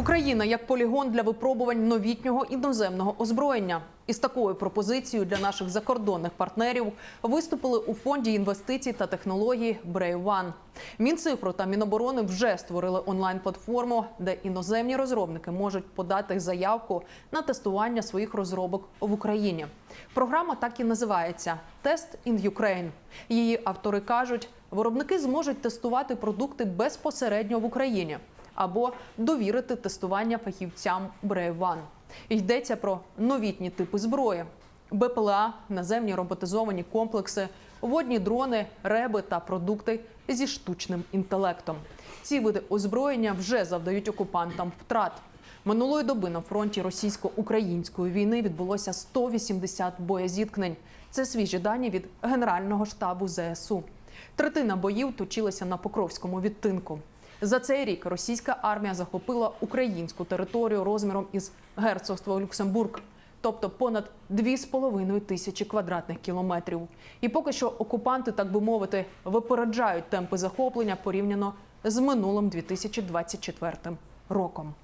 Україна як полігон для випробувань новітнього іноземного озброєння. Із такою пропозицією для наших закордонних партнерів виступили у фонді інвестицій та технологій One. Мінцифру та Міноборони вже створили онлайн-платформу, де іноземні розробники можуть подати заявку на тестування своїх розробок в Україні. Програма так і називається Тест in Ukraine. Її автори кажуть, виробники зможуть тестувати продукти безпосередньо в Україні або довірити тестування фахівцям One. Йдеться про новітні типи зброї: БПЛА, наземні роботизовані комплекси, водні дрони, реби та продукти зі штучним інтелектом. Ці види озброєння вже завдають окупантам втрат. Минулої доби на фронті російсько-української війни відбулося 180 боєзіткнень. Це свіжі дані від Генерального штабу ЗСУ. Третина боїв точилася на Покровському відтинку. За цей рік російська армія захопила українську територію розміром із герцогство Люксембург, тобто понад 2,5 тисячі квадратних кілометрів. І поки що окупанти, так би мовити, випереджають темпи захоплення порівняно з минулим 2024 роком.